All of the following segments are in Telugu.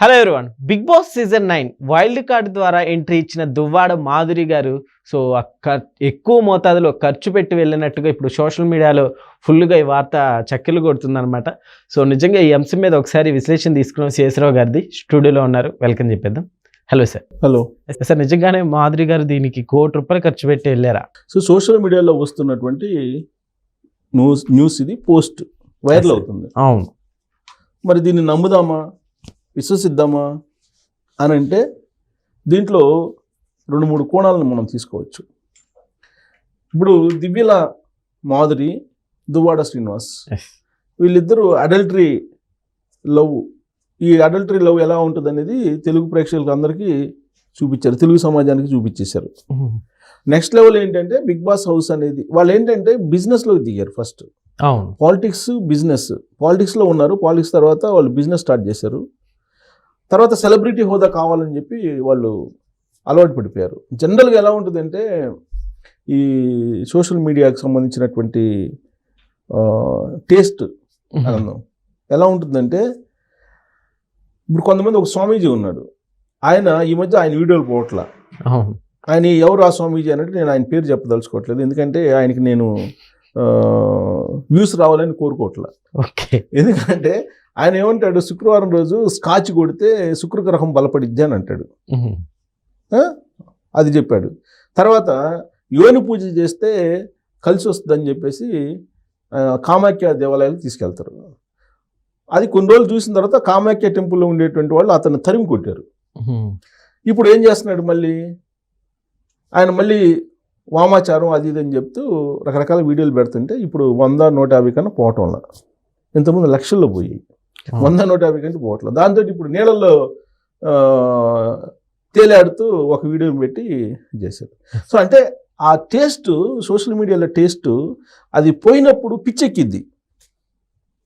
Hello everyone Big Boss season nine wild card ద్వారా ఎంట్రీ ఇచ్చిన దువ్వాడ మాధురి గారు. సో ఎక్కువ మోతాదులో ఖర్చు పెట్టి వెళ్ళినట్టుగా ఇప్పుడు సోషల్ మీడియాలో ఫుల్గా ఈ వార్త చక్కెలు కొడుతుందన్నమాట. సో నిజంగా ఈ అంశం మీద ఒకసారి విశ్లేషణ తీసుకున్న శేషరావు గారిది స్టూడియోలో ఉన్నారు. వెల్కమ్ చెప్పేద్దాం. హలో సార్ హలో సార్ నిజంగానే మాధురి గారు దీనికి కోటి రూపాయలు ఖర్చు పెట్టి వెళ్ళారా? సో సోషల్ మీడియాలో వస్తున్నటువంటి న్యూస్ న్యూస్ ఇది పోస్ట్ వైరల్ అవుతుంది. అవును. మరి దీన్ని నమ్ముదామా? విశ్వసిద్దామా అని అంటే దీంట్లో రెండు మూడు కోణాలను మనం తీసుకోవచ్చు. ఇప్పుడు దివ్యల మాధురి దువ్వాడ శ్రీనివాస్. వీళ్ళిద్దరూ అడల్టరీ లవ్ ఈ అడల్టరీ లవ్ ఎలా ఉంటుంది అనేది తెలుగు ప్రేక్షకులకు అందరికీ చూపించారు తెలుగు సమాజానికి చూపించేశారు. నెక్స్ట్ లెవెల్ ఏంటంటే బిగ్ బాస్ హౌస్ అనేది వాళ్ళు ఏంటంటే బిజినెస్లోకి దిగారు ఫస్ట్ పాలిటిక్స్ బిజినెస్ పాలిటిక్స్లో ఉన్నారు పాలిటిక్స్ తర్వాత వాళ్ళు బిజినెస్ స్టార్ట్ చేశారు. తర్వాత సెలబ్రిటీ హోదా కావాలని చెప్పి వాళ్ళు అలవాటు పడిపోయారు. జనరల్గా ఎలా ఉంటుందంటే ఈ సోషల్ మీడియాకి సంబంధించినటువంటి టేస్ట్ ఆనందం ఎలా ఉంటుందంటే ఇప్పుడు కొంతమంది ఒక స్వామీజీ ఉన్నాడు. ఆయన ఈ మధ్య ఆయన వీడియోలు పోవట్లా. ఆయన ఎవరు ఆ స్వామీజీ అన్నట్టు నేను ఆయన పేరు చెప్పదలుచుకోవట్లేదు. ఎందుకంటే ఆయనకి నేను వ్యూస్ రావాలని కోరుకోవట్లా. ఓకే. ఎందుకంటే ఆయన ఏమంటాడు? శుక్రవారం రోజు స్కాచ్ కొడితే శుక్రగ్రహం బలపడిద్ది అని అంటాడు? అది చెప్పాడు. తర్వాత యోని పూజ చేస్తే కలిసి వస్తుందని చెప్పేసి కామాఖ్య దేవాలయాలకు తీసుకెళ్తారు. అది కొన్ని రోజులు చూసిన తర్వాత కామాఖ్య టెంపుల్లో ఉండేటువంటి వాళ్ళు అతను తరిమి కొట్టారు. ఇప్పుడు ఏం చేస్తున్నాడు మళ్ళీ? ఆయన మళ్ళీ వామాచారం అది ఇది అని చెప్తూ రకరకాల వీడియోలు పెడుతుంటే ఇప్పుడు వంద నూట యాభై కన్నా పోవటంలా ఇంతకుముందు లక్షల్లో పోయాయి. వంద నూట యాభై కంటే పోవట్లేదు. దాంతో ఇప్పుడు నీళ్ళల్లో ఆ, తేలాడుతూ ఒక వీడియో పెట్టి చేశారు. సో అంటే ఆ టేస్ట్ సోషల్ మీడియాలో టేస్ట్ అది పోయినప్పుడు పిచ్చెక్కిద్ది.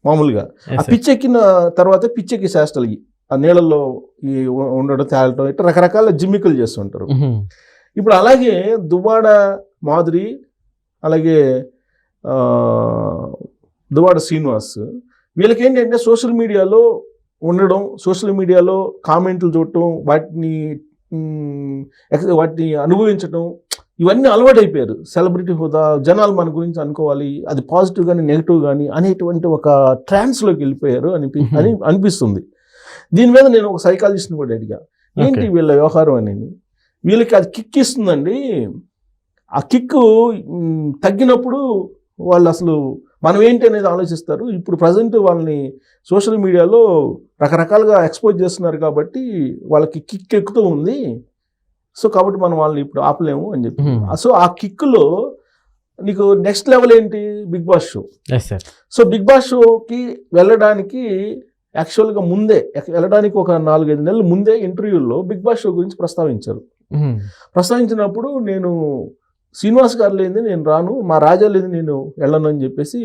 మామూలుగా. ఆ పిచ్చెక్కిన తర్వాత పిచ్చెక్కి శాస్త్రాలు ఇవి. ఆ నీళ్ళల్లో ఈ ఉండడం తేలటం ఇట్లా రకరకాల జిమ్మికలు చేస్తుంటారు. ఇప్పుడు అలాగే దువ్వాడ మాధురి అలాగే ఆ, దువ్వాడ శ్రీనివాస్ వీళ్ళకి ఏంటంటే సోషల్ మీడియాలో ఉండడం సోషల్ మీడియాలో కామెంట్లు చూడటం వాటిని వాటిని అనుభవించడం ఇవన్నీ అలవాటైపోయారు. సెలబ్రిటీ హోదా జనాలు మన గురించి అనుకోవాలి అది పాజిటివ్ కానీ నెగిటివ్ కానీ అనేటువంటి ఒక ట్రాన్స్లోకి వెళ్ళిపోయారు అనిపి. అని అనిపిస్తుంది. దీని మీద నేను ఒక సైకాలజిస్ట్ని కూడా అడిగా. ఏంటి వీళ్ళ వ్యవహారం అనేది? వీళ్ళకి అది కిక్ ఇస్తుందండి. ఆ కిక్ తగ్గినప్పుడు వాళ్ళు అసలు మనం ఏంటి అనేది ఆలోచిస్తారు. ఇప్పుడు ప్రజెంట్ వాళ్ళని సోషల్ మీడియాలో రకరకాలుగా ఎక్స్పోజ్ చేస్తున్నారు కాబట్టి వాళ్ళకి కిక్ ఎక్కుతూ ఉంది. సో కాబట్టి మనం వాళ్ళని ఇప్పుడు ఆపలేము అని చెప్పి. సో ఆ కిక్లో నీకు నెక్స్ట్ లెవెల్ ఏంటి? Big Boss show. So Big Boss షోకి వెళ్ళడానికి యాక్చువల్గా ముందే వెళ్ళడానికి ఒక నాలుగైదు నెలల ముందే ఇంటర్వ్యూల్లో బిగ్ బాస్ షో గురించి ప్రస్తావించారు. ప్రస్తావించినప్పుడు నేను శ్రీనివాస్ గారు లేనిది నేను రాను మా రాజా లేదు నేను వెళ్ళను అని చెప్పేసి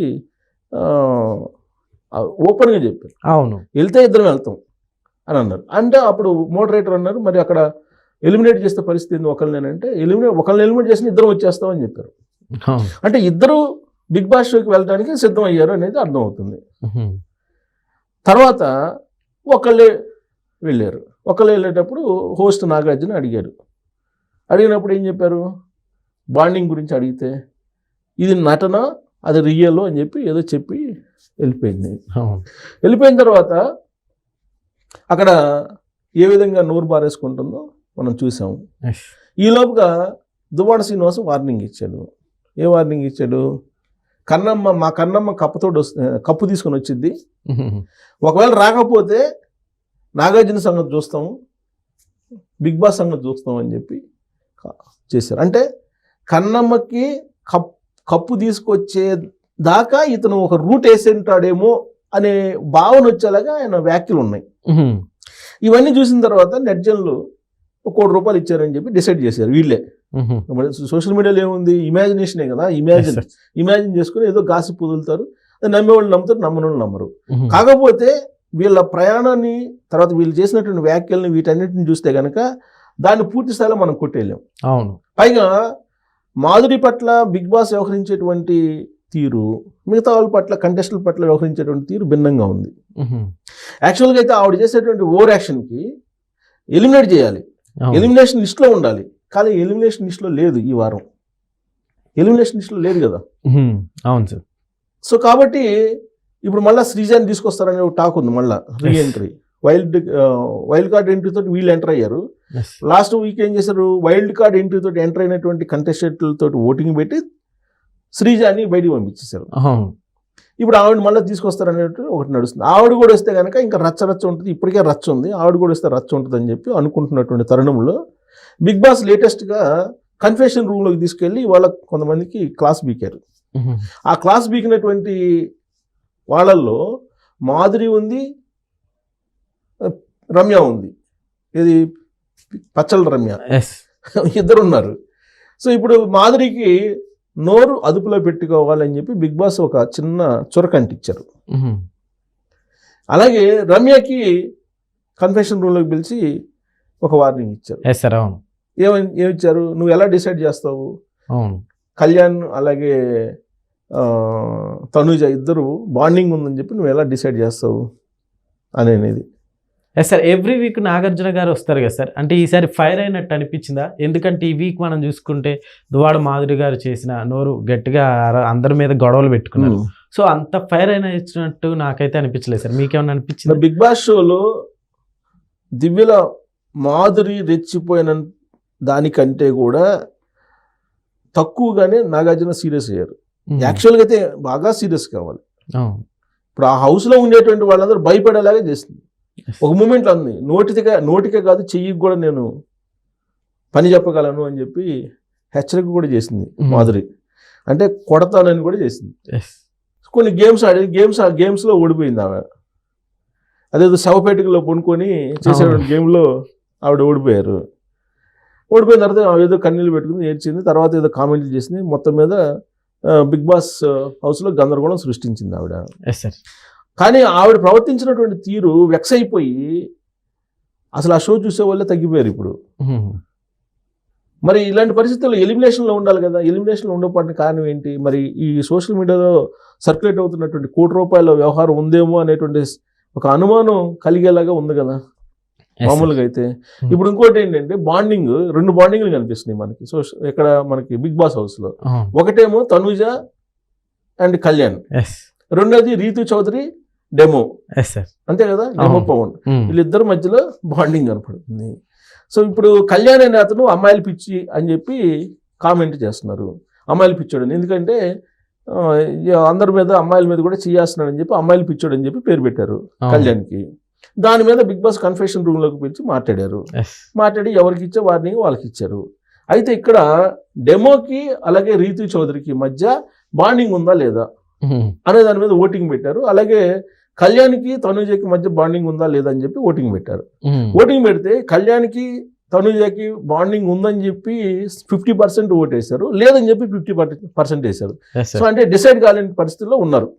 ఓపెన్గా చెప్పారు. అవును. వెళ్తే ఇద్దరం వెళ్తాం అని అన్నారు. అంటే అప్పుడు మోడరేటర్ అన్నారు మరి అక్కడ ఎలిమినేట్ చేస్తే పరిస్థితి ఏంది ఒకళ్ళని అంటే ఎలిమినేట్ ఒకళ్ళని ఎలిమినేట్ చేసిన ఇద్దరం వచ్చేస్తామని చెప్పారు. అంటే ఇద్దరు బిగ్ బాస్ షోకి వెళ్ళడానికి సిద్ధం అయ్యారు అనేది అర్థమవుతుంది తర్వాత ఒకళ్ళే వెళ్ళారు. ఒకళ్ళు వెళ్ళేటప్పుడు హోస్ట్ నాగార్జున అడిగారు. అడిగినప్పుడు ఏం చెప్పారు? బాండింగ్ గురించి అడిగితే ఇది నటన అది రియల్ అని చెప్పి ఏదో చెప్పి వెళ్ళిపోయింది. వెళ్ళిపోయిన తర్వాత అక్కడ ఏ విధంగా నోరు బారేసుకుంటుందో మనం చూసాము Yes. ఈ లోపుగా దువ్వాడ శ్రీనివాస్ వార్నింగ్ ఇచ్చాడు. ఏ వార్నింగ్ ఇచ్చాడు? కన్నమ్మ మా కన్నమ్మ కప్పుతోటి వస్తే కప్పు తీసుకొని వచ్చింది. ఒకవేళ రాకపోతే నాగార్జున సంగతి చూస్తాము బిగ్ బాస్ సంగతి చూస్తాం అని చెప్పి చేశారు. అంటే కన్నమ్మకి కప్ కప్పు తీసుకొచ్చే దాకా ఇతను ఒక రూట్ వేసి ఉంటాడేమో అనే భావన వచ్చేలాగా ఆయన వ్యాఖ్యలు ఉన్నాయి. ఇవన్నీ చూసిన తర్వాత నెట్జన్లు ఒక కోటి రూపాయలు ఇచ్చారని చెప్పి డిసైడ్ చేశారు వీళ్ళే. మరి సోషల్ మీడియాలో ఏముంది? ఇమాజినేషనే కదా. ఇమాజిన్ ఇమాజిన్ చేసుకుని ఏదో గాసిప్ వదులుతారు. అది నమ్మేవాళ్ళు నమ్ముతారు నమ్మని వాళ్ళు నమ్మరు. కాకపోతే వీళ్ళ ప్రయాణాన్ని తర్వాత వీళ్ళు చేసినటువంటి వ్యాఖ్యల్ని వీటన్నిటిని చూస్తే కనుక దాన్ని పూర్తి స్థాయిలో మనం కొట్టేయలేం. అవును. పైగా మాధురి పట్ల బిగ్ బాస్ వ్యవహరించేటువంటి తీరు మిగతా వాళ్ళ పట్ల కంటెస్టుల పట్ల వ్యవహరించేటువంటి తీరు భిన్నంగా ఉంది. యాక్చువల్గా అయితే ఆవిడ చేసేటువంటి ఓవర్ యాక్షన్కి ఎలిమినేట్ చేయాలి. ఎలిమినేషన్ లిస్ట్లో ఉండాలి. కానీ ఎలిమినేషన్ లిస్ట్లో లేదు ఈ వారం. ఎలిమినేషన్ లిస్ట్లో లేదు కదా. అవును సార్. సో కాబట్టి ఇప్పుడు మళ్ళీ శ్రీజాని తీసుకొస్తారనే ఒక టాక్ ఉంది మళ్ళీ re entry wild wild card entry తోటి వీళ్ళు ఎంటర్ అయ్యారు. లాస్ట్ వీక్ ఏం చేశారు? వైల్డ్ కార్డ్ ఎంట్రీ తోటి ఎంటర్ అయినటువంటి కంటెస్టెంట్లతో ఓటింగ్ పెట్టి శ్రీజాని బయటికి పంపించేశారు. ఇప్పుడు ఆవిడ మళ్ళీ తీసుకొస్తారనేది ఒకటి నడుస్తుంది. ఆవిడ కూడా వస్తే కనుక ఇంకా రచ్చ రచ్చ ఉంటుంది. ఇప్పటికే రచ్చ ఉంది. ఆవిడ కూడా వస్తే రచ్చ ఉంటుంది అని చెప్పి అనుకుంటున్నటువంటి తరుణంలో బిగ్ బాస్ లేటెస్ట్గా కన్ఫెషన్ రూమ్లోకి తీసుకెళ్ళి వాళ్ళ కొంతమందికి క్లాస్ బీకారు. ఆ క్లాస్ బీకినటువంటి వాళ్ళల్లో మాధురి ఉంది రమ్య ఉంది. ఇది పచ్చల రమ్య. ఇద్దరు ఉన్నారు సో ఇప్పుడు మాధురికి నోరు అదుపులో పెట్టుకోవాలని చెప్పి బిగ్ బాస్ ఒక చిన్న చురకంటిచ్చారు. అలాగే రమ్యకి కన్ఫెషన్ రూమ్లోకి పిలిచి ఒక వార్నింగ్ ఇచ్చారు. ఎస్ సార్ అవును. ఏమని ఏమిచ్చారు? నువ్వు ఎలా డిసైడ్ చేస్తావు? అవును. కళ్యాణ్ అలాగే తనుజ ఇద్దరు బాండింగ్ ఉందని చెప్పి నువ్వు ఎలా డిసైడ్ చేస్తావు? అనేది yes sir every week Nagarjuna garu వస్తారు కదా సార్ అంటే ఈసారి ఫైర్ అయినట్టు అనిపించిందా? ఎందుకంటే ఈ వీక్ మనం చూసుకుంటే దువాడ మాధురి గారు చేసిన నోరు గట్టిగా అందరి మీద గొడవలు పెట్టుకున్నారు. సో అంత ఫైర్ అయిన ఇచ్చినట్టు నాకైతే అనిపించలేదు సార్ మీకేమన్నా అనిపించింది? బిగ్ బాస్ షోలో దివ్యల మాధురి రెచ్చిపోయిన దానికంటే కూడా తక్కువగానే నాగార్జున సీరియస్ అయ్యారు. యాక్చువల్గా అయితే బాగా సీరియస్ కావాలి. అవును ఇప్పుడు ఆ హౌస్లో ఉండేటువంటి వాళ్ళందరూ భయపడేలాగా చేసింది ఒక మూమెంట్లో ఉంది నోటికే నోటికే కాదు చెయ్యికి కూడా నేను పని చెప్పగలను అని చెప్పి హెచ్చరిక కూడా చేసింది Mhm. మాధురి. అంటే కొడతానని కూడా చేసింది. కొన్ని గేమ్స్ ఆడి గేమ్స్ ఆ గేమ్స్లో ఓడిపోయింది ఆమె. అదేదో శవపేటికలో చేసేటువంటి అవును. గేమ్లో ఆవిడ ఓడిపోయారు. ఓడిపోయిన తర్వాత ఏదో కన్నీళ్ళు పెట్టుకుని ఏడ్చింది తర్వాత ఏదో కామెంట్లు చేసింది మొత్తం మీద బిగ్ బాస్ హౌస్లో గందరగోళం సృష్టించింది ఆవిడ. కానీ ఆవిడ ప్రవర్తించినటువంటి తీరు వెక్స్ అయిపోయి అసలు ఆ షో చూసే వాళ్ళే తగ్గిపోయారు ఇప్పుడు. మరి ఇలాంటి పరిస్థితుల్లో ఎలిమినేషన్లో ఉండాలి కదా. ఎలిమినేషన్లో ఉండకపోవడానికి కారణం ఏంటి? మరి ఈ సోషల్ మీడియాలో సర్క్యులేట్ అవుతున్నటువంటి కోటి రూపాయల వ్యవహారం ఉందేమో అనేటువంటి ఒక అనుమానం కలిగేలాగా ఉంది కదా. మామూలుగా అయితే. ఇప్పుడు ఇంకోటి ఏంటంటే బాండింగ్ రెండు బాండింగ్లు కనిపిస్తున్నాయి మనకి. సో ఇక్కడ మనకి బిగ్ బాస్ హౌస్లో ఒకటేమో తనుజ అండ్ కళ్యాణ్. రెండోది రీతు చౌదరి డెమో అంతే కదా? డెమో. పవన్ వీళ్ళిద్దరి మధ్యలో బాండింగ్ కనపడుతుంది. సో ఇప్పుడు కళ్యాణ్ అనే అతను అమ్మాయిలు పిచ్చి అని చెప్పి కామెంట్ చేస్తున్నారు. అమ్మాయిలు పిచ్చోడు అని. ఎందుకంటే అందరి మీద అమ్మాయిల మీద కూడా చేయాస్తున్నాడు అని చెప్పి అమ్మాయిలు పిచ్చోడు అని చెప్పి పేరు పెట్టారు కళ్యాణ్కి. దాని మీద బిగ్ బాస్ కన్ఫెషన్ రూమ్లోకి పిలిచి మాట్లాడారు. మాట్లాడి ఎవరికి ఇచ్చే వార్నింగ్ వాళ్ళకి ఇచ్చారు. అయితే ఇక్కడ డెమోకి అలాగే రీతు చౌదరికి మధ్య బాండింగ్ ఉందా లేదా? అనే దాని మీద ఓటింగ్ పెట్టారు. అలాగే కళ్యాణ్కి తనుజకి మధ్య బాండింగ్ ఉందా లేదా అని చెప్పి ఓటింగ్ పెట్టారు. ఓటింగ్ పెడితే కళ్యాణ్కి తనుజకి బాండింగ్ ఉందని చెప్పి ఫిఫ్టీ పర్సెంట్ ఓట్ వేశారు లేదని చెప్పి ఫిఫ్టీ పర్సెంట్ వేశారు. సో అంటే డిసైడ్ కాలేని పరిస్థితిలో ఉన్నారు.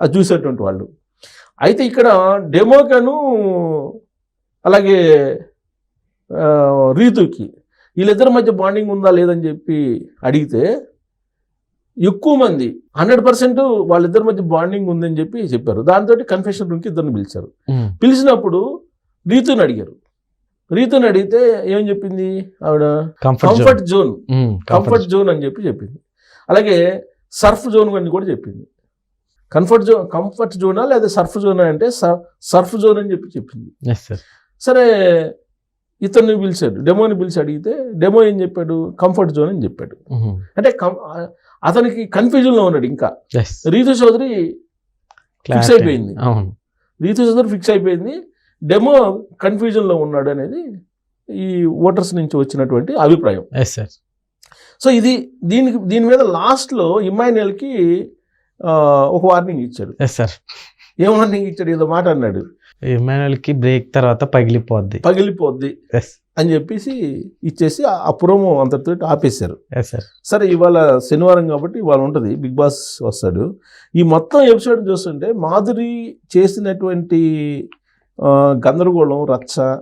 అది చూసేటువంటి వాళ్ళు. అయితే ఇక్కడ డెమోకను అలాగే రీతుకి వీళ్ళిద్దరి మధ్య బాండింగ్ ఉందా లేదని చెప్పి అడిగితే ఎక్కువ మంది హండ్రెడ్ పర్సెంట్ వాళ్ళిద్దరి మధ్య బాండింగ్ ఉందని చెప్పి చెప్పారు. దాంతో కన్ఫెషన్ రూమ్కి ఇద్దరిని పిలిచారు. పిలిచినప్పుడు రీతుని అడిగారు. రీతుని అడిగితే ఏం చెప్పింది? ఆవిడ కంఫర్ట్ జోన్ కంఫర్ట్ జోన్ అని చెప్పి చెప్పింది. అలాగే సర్ఫ్ జోన్ అని కూడా చెప్పింది. కంఫర్ట్ జోన్ కంఫర్ట్ జోనా లేదా సర్ఫ్ జోన్ అంటే సర్ఫ్ జోన్ అని చెప్పి చెప్పింది. సరే ఇతన్ని పిలిచాడు. డెమోని పిలిచి అడిగితే డెమో ఏం చెప్పాడు? కంఫర్ట్ జోన్ అని చెప్పాడు. అంటే అతనికి కన్ఫ్యూజన్లో ఉన్నాడు ఇంకా. రీతు చౌదరి ఫిక్స్ అయిపోయింది. అవును. రీతు చౌదరి ఫిక్స్ అయిపోయింది. డెమో కన్ఫ్యూజన్లో ఉన్నాడు అనేది ఈ ఓటర్స్ నుంచి వచ్చినటువంటి అభిప్రాయం. సో ఇది దీనికి దీని మీద లాస్ట్లో ఇమ్మాన్యుయల్కి ఆ, ఒక వార్నింగ్ ఇచ్చాడు. ఎస్ సార్ ఏం వార్నింగ్ ఇచ్చాడు? ఏదో మాట అన్నాడు. కి బ్రేక్ తర్వాత పగిలిపోద్ది. పగిలిపోద్ది ఎస్ అని చెప్పేసి ఇచ్చేసి ఆ- ప్రోమో అంతటితో ఆపేశారు. సార్ సరే ఇవాళ శనివారం కాబట్టి ఇవాళ ఉంటుంది బిగ్ బాస్ వస్తాడు. ఈ మొత్తం ఎపిసోడ్ చూస్తుంటే మాధురి చేసినటువంటి గందరగోళం రచ్చ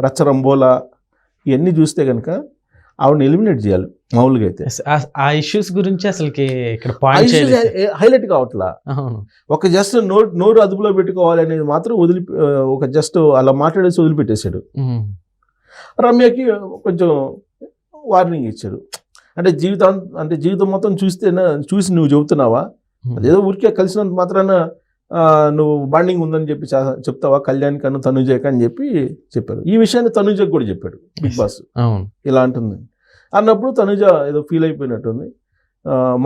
రచ్చ రంబోలా ఇవన్నీ చూస్తే కనుక ఆవిడని ఎలిమినేట్ చేయాలి మామూలుగా అయితే. ఆ- ఇష్యూస్ గురించి అసలుకి ఇక్కడ హైలైట్ కావట్లా? ఒక జస్ట్ నోరు నోరు అదుపులో పెట్టుకోవాలి అనేది మాత్రం వదిలి ఒక జస్ట్ అలా మాట్లాడేసి వదిలిపెట్టేశాడు. రమ్యకి కొంచెం వార్నింగ్ ఇచ్చారు అంటే జీవితం అంటే జీవితం మొత్తం చూస్తే చూసి నువ్వు చెబుతున్నావా. అదేదో ఊరికే కలిసినంత మాత్రాన నువ్వు బాండింగ్ ఉందని చెప్పి చెప్తావా? కళ్యాణ్ కన్ను తనుజకి అని చెప్పి చెప్పారు. ఈ విషయాన్ని తనుజకి కూడా చెప్పాడు బిగ్ బాస్ అవును. ఇలా అంటుంది. అన్నప్పుడు తనుజ ఏదో ఫీల్ అయిపోయినట్టుంది.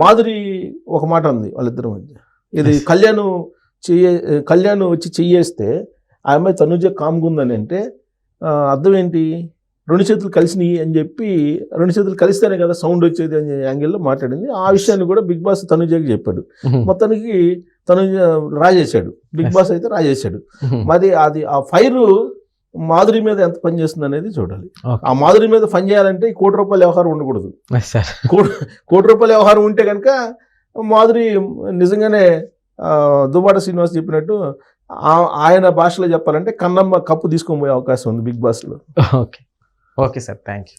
మాధురి ఒక మాట ఉంది వాళ్ళిద్దరి మధ్య. ఇది. కళ్యాణ్ చెయ్యే కళ్యాణ్ వచ్చి చెయ్యేస్తే ఆ అమ్మాయి తనుజ కామ్గా ఉందని అంటే అర్థం ఏంటి? రెండు చేతులు కలిసినాయి అని చెప్పి రెండు చేతులు కలిస్తేనే కదా సౌండ్ వచ్చేది అనే యాంగిల్లో మాట్లాడింది ఆ విషయాన్ని కూడా బిగ్ బాస్ తనుజకి చెప్పాడు. మొత్తానికి తనుజ రాజేశాడు బిగ్. బాస్ అయితే రాజేశాడు. మరి అది ఆ ఫైర్ మాధురి మీద ఎంత పని చేస్తుంది అనేది చూడాలి. ఆ మాధురి మీద పని చేయాలంటే కోటి రూపాయల వ్యవహారం ఉండకూడదు. కోటి రూపాయల వ్యవహారం ఉంటే కనుక మాధురి నిజంగానే దువ్వాడ శ్రీనివాస్ చెప్పినట్టు ఆయన భాషలో చెప్పాలంటే కన్నమ్మ కప్పు తీసుకొని పోయే అవకాశం ఉంది బిగ్ బాస్లో okay okay sir thank you